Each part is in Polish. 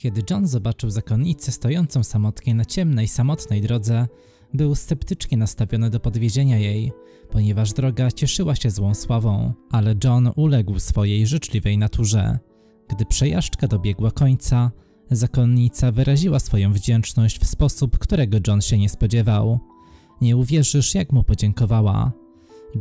Kiedy John zobaczył zakonnicę stojącą samotnie na ciemnej, samotnej drodze, był sceptycznie nastawiony do podwiezienia jej, ponieważ droga cieszyła się złą sławą, ale John uległ swojej życzliwej naturze. Gdy przejażdżka dobiegła końca, zakonnica wyraziła swoją wdzięczność w sposób, którego John się nie spodziewał. Nie uwierzysz, jak mu podziękowała.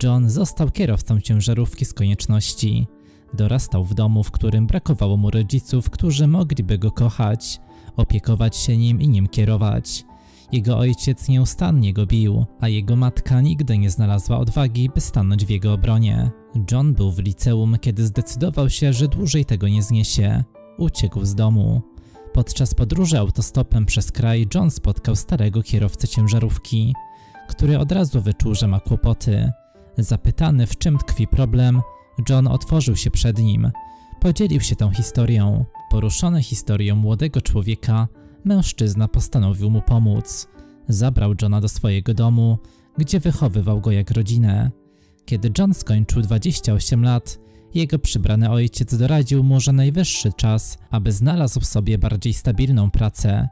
John został kierowcą ciężarówki z konieczności. Dorastał w domu, w którym brakowało mu rodziców, którzy mogliby go kochać, opiekować się nim i nim kierować. Jego ojciec nieustannie go bił, a jego matka nigdy nie znalazła odwagi, by stanąć w jego obronie. John był w liceum, kiedy zdecydował się, że dłużej tego nie zniesie. Uciekł z domu. Podczas podróży autostopem przez kraj John spotkał starego kierowcę ciężarówki, który od razu wyczuł, że ma kłopoty. Zapytany, w czym tkwi problem, John otworzył się przed nim. Podzielił się tą historią. Poruszony historią młodego człowieka, mężczyzna postanowił mu pomóc. Zabrał Johna do swojego domu, gdzie wychowywał go jak rodzinę. Kiedy John skończył 28 lat, jego przybrany ojciec doradził mu, że najwyższy czas, aby znalazł sobie bardziej stabilną pracę.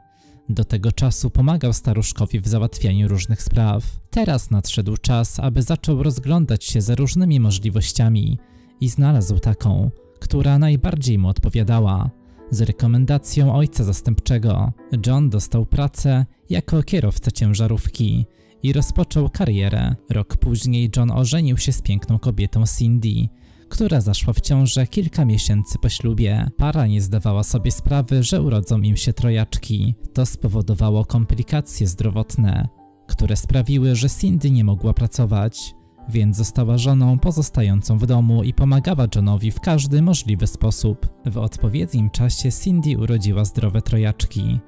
Do tego czasu pomagał staruszkowi w załatwianiu różnych spraw. Teraz nadszedł czas, aby zaczął rozglądać się za różnymi możliwościami i znalazł taką, która najbardziej mu odpowiadała. Z rekomendacją ojca zastępczego, John dostał pracę jako kierowca ciężarówki i rozpoczął karierę. Rok później John ożenił się z piękną kobietą Cindy, która zaszła w ciążę kilka miesięcy po ślubie. Para nie zdawała sobie sprawy, że urodzą im się trojaczki. To spowodowało komplikacje zdrowotne, które sprawiły, że Cindy nie mogła pracować, więc została żoną pozostającą w domu i pomagała Johnowi w każdy możliwy sposób. W odpowiednim czasie Cindy urodziła zdrowe trojaczki.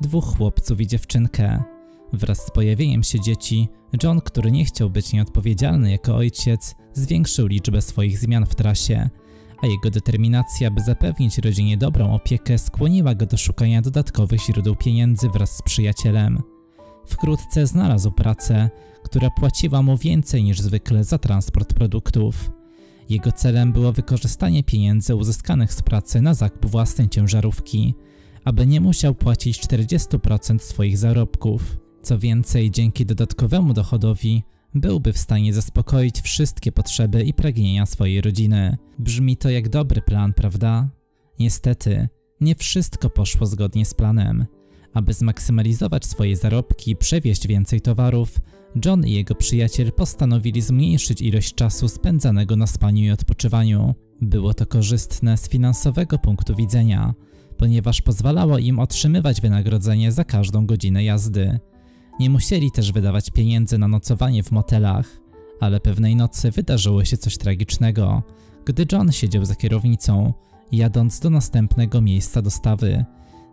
Dwóch chłopców i dziewczynkę. Wraz z pojawieniem się dzieci, John, który nie chciał być nieodpowiedzialny jako ojciec, zwiększył liczbę swoich zmian w trasie, a jego determinacja, by zapewnić rodzinie dobrą opiekę, skłoniła go do szukania dodatkowych źródeł pieniędzy wraz z przyjacielem. Wkrótce znalazł pracę, która płaciła mu więcej niż zwykle za transport produktów. Jego celem było wykorzystanie pieniędzy uzyskanych z pracy na zakup własnej ciężarówki, aby nie musiał płacić 40% swoich zarobków. Co więcej, dzięki dodatkowemu dochodowi byłby w stanie zaspokoić wszystkie potrzeby i pragnienia swojej rodziny. Brzmi to jak dobry plan, prawda? Niestety, nie wszystko poszło zgodnie z planem. Aby zmaksymalizować swoje zarobki i przewieźć więcej towarów, John i jego przyjaciel postanowili zmniejszyć ilość czasu spędzanego na spaniu i odpoczywaniu. Było to korzystne z finansowego punktu widzenia, ponieważ pozwalało im otrzymywać wynagrodzenie za każdą godzinę jazdy. Nie musieli też wydawać pieniędzy na nocowanie w motelach, ale pewnej nocy wydarzyło się coś tragicznego, gdy John siedział za kierownicą, jadąc do następnego miejsca dostawy.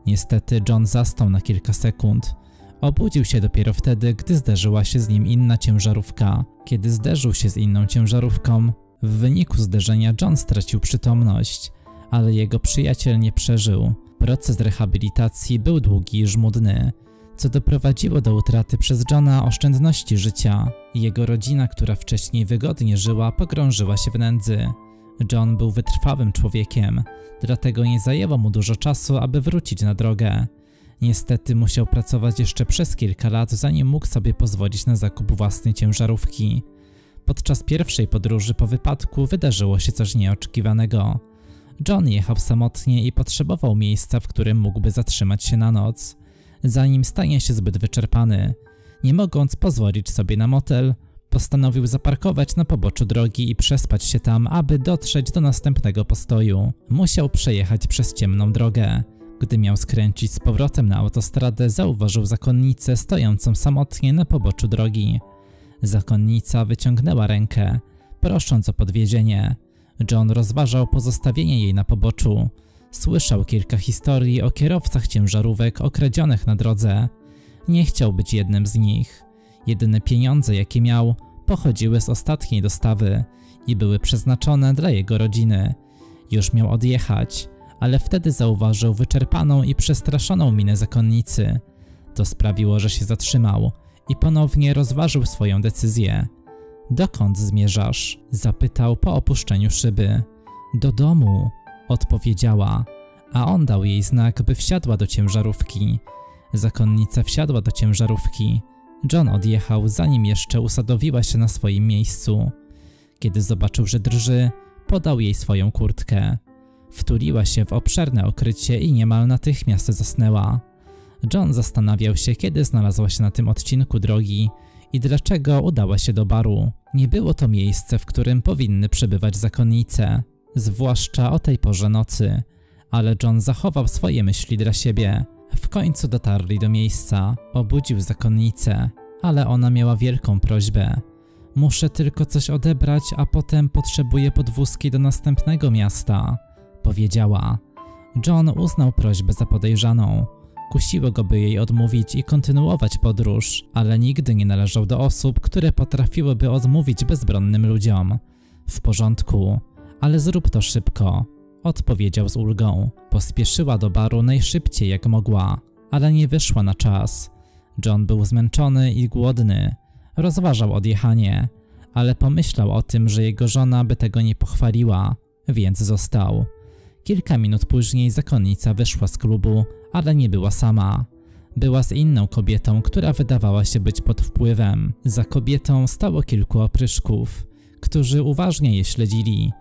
Niestety John zastał na kilka sekund. Obudził się dopiero wtedy, gdy zderzyła się z nim inna ciężarówka. Kiedy zderzył się z inną ciężarówką, w wyniku zderzenia John stracił przytomność, ale jego przyjaciel nie przeżył. Proces rehabilitacji był długi i żmudny co doprowadziło do utraty przez Johna oszczędności życia. Jego rodzina, która wcześniej wygodnie żyła, pogrążyła się w nędzy. John był wytrwałym człowiekiem, dlatego nie zajęło mu dużo czasu, aby wrócić na drogę. Niestety musiał pracować jeszcze przez kilka lat, zanim mógł sobie pozwolić na zakup własnej ciężarówki. Podczas pierwszej podróży po wypadku wydarzyło się coś nieoczekiwanego. John jechał samotnie i potrzebował miejsca, w którym mógłby zatrzymać się na noc zanim stanie się zbyt wyczerpany. Nie mogąc pozwolić sobie na motel, postanowił zaparkować na poboczu drogi i przespać się tam, aby dotrzeć do następnego postoju. Musiał przejechać przez ciemną drogę. Gdy miał skręcić z powrotem na autostradę, zauważył zakonnicę stojącą samotnie na poboczu drogi. Zakonnica wyciągnęła rękę, prosząc o podwiezienie. John rozważał pozostawienie jej na poboczu. Słyszał kilka historii o kierowcach ciężarówek okradzionych na drodze. Nie chciał być jednym z nich. Jedyne pieniądze, jakie miał, pochodziły z ostatniej dostawy i były przeznaczone dla jego rodziny. Już miał odjechać, ale wtedy zauważył wyczerpaną i przestraszoną minę zakonnicy. To sprawiło, że się zatrzymał i ponownie rozważył swoją decyzję. Dokąd zmierzasz? zapytał po opuszczeniu szyby. Do domu, odpowiedziała, a on dał jej znak, by wsiadła do ciężarówki. Zakonnica wsiadła do ciężarówki. John odjechał, zanim jeszcze usadowiła się na swoim miejscu. Kiedy zobaczył, że drży, podał jej swoją kurtkę. Wtuliła się w obszerne okrycie i niemal natychmiast zasnęła. John zastanawiał się, kiedy znalazła się na tym odcinku drogi i dlaczego udała się do baru. Nie było to miejsce, w którym powinny przebywać zakonnice, zwłaszcza o tej porze nocy, ale John zachował swoje myśli dla siebie. W końcu dotarli do miejsca, obudził zakonnicę, ale ona miała wielką prośbę. Muszę tylko coś odebrać, a potem potrzebuję podwózki do następnego miasta, powiedziała. John uznał prośbę za podejrzaną. Kusiło go, by jej odmówić i kontynuować podróż, ale nigdy nie należał do osób, które potrafiłyby odmówić bezbronnym ludziom. W porządku, ale zrób to szybko, odpowiedział z ulgą. Pospieszyła do baru najszybciej jak mogła, ale nie wyszła na czas. John był zmęczony i głodny. Rozważał odjechanie, ale pomyślał o tym, że jego żona by tego nie pochwaliła, więc został. Kilka minut później zakonnica wyszła z klubu, ale nie była sama. Była z inną kobietą, która wydawała się być pod wpływem. Za kobietą stało kilku opryszków, którzy uważnie je śledzili.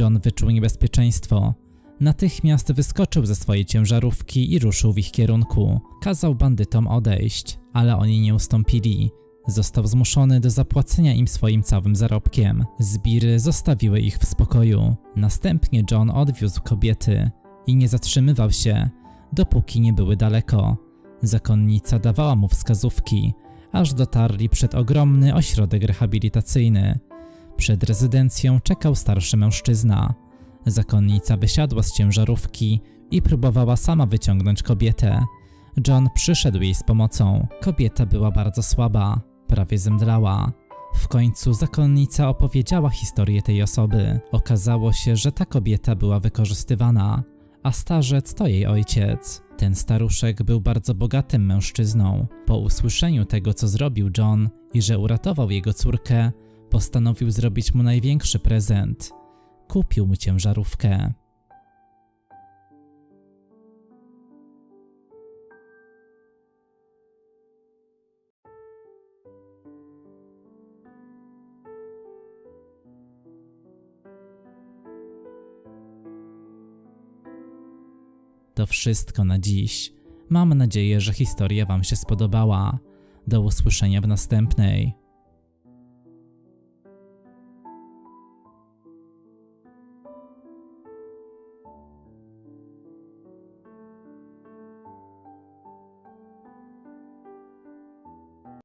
John wyczuł niebezpieczeństwo. Natychmiast wyskoczył ze swojej ciężarówki i ruszył w ich kierunku. Kazał bandytom odejść, ale oni nie ustąpili. Został zmuszony do zapłacenia im swoim całym zarobkiem. Zbiry zostawiły ich w spokoju. Następnie John odwiózł kobiety i nie zatrzymywał się, dopóki nie były daleko. Zakonnica dawała mu wskazówki, aż dotarli przed ogromny ośrodek rehabilitacyjny. Przed rezydencją czekał starszy mężczyzna. Zakonnica wysiadła z ciężarówki i próbowała sama wyciągnąć kobietę. John przyszedł jej z pomocą. Kobieta była bardzo słaba, prawie zemdlała. W końcu zakonnica opowiedziała historię tej osoby. Okazało się, że ta kobieta była wykorzystywana, a starzec to jej ojciec. Ten staruszek był bardzo bogatym mężczyzną. Po usłyszeniu tego, co zrobił John i że uratował jego córkę, postanowił zrobić mu największy prezent. Kupił mu ciężarówkę. To wszystko na dziś. Mam nadzieję, że historia Wam się spodobała. Do usłyszenia w następnej.